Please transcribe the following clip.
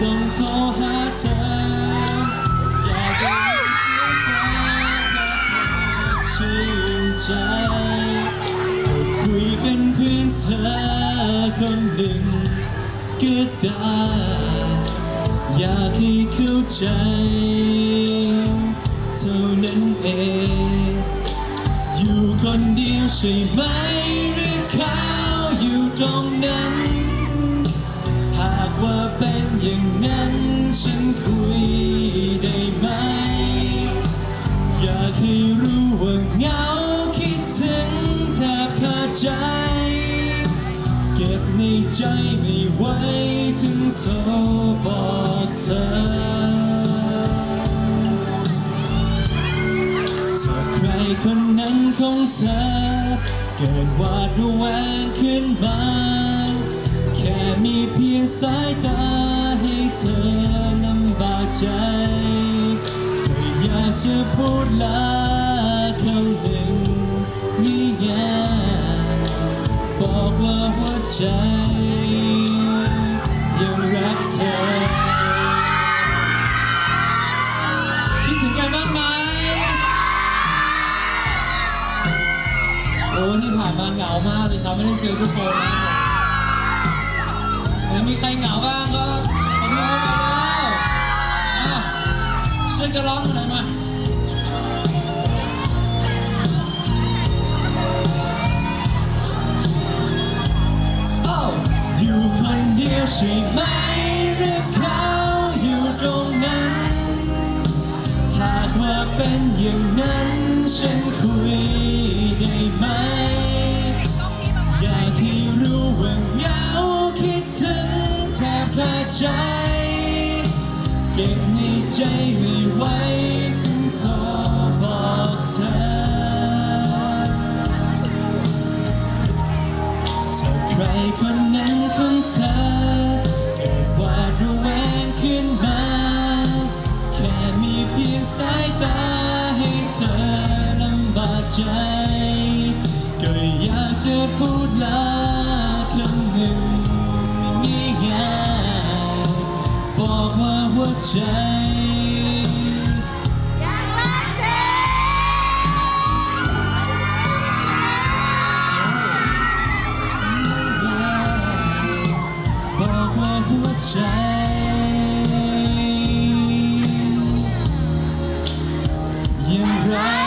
ต้องโทรหาเธออย่าได้เสียใจกับชื่นใจคุยกันเพื่อเธอคนหนึ่งก็ได้อยากให้เข้าใจเท่านั้นเองอยู่คนเดียวใช่ไหมหรือเขาอยู่ตรงนั้น ว่าเป็นอย่างนั้นฉันคุยได้ไหม อยากให้รู้ว่าเหงาคิดถึงแทบขาดใจ เก็บในใจไม่ไหวถึงโทรบอกเธอถ้าใครคนนั้นของเธอ เกิดวาดระแวงขึ้นมา สายตาให้เธอลำบากใจก็อยากจะพูดลาคำหนึ่งนี่ไงบอกว่าหัวใจ ยังรักเธอคิดถึงกันบ้างไหมโอ้ที่ผ่านมาเหงามากเลยครับ ไม่ได้เจอทุกคนนะ แล้วมีใครเหงาบ้างก็มาดูกันแล้วอะช่วยกันร้องหน่อยมาโอ้อยู่คนเดียวใช่ไหมหรือเขาอยู่ตรงนั้น หากว่าเป็นอย่างนั้นฉันคุยไใจ เก็บในใจไม่ไหว ยังรัก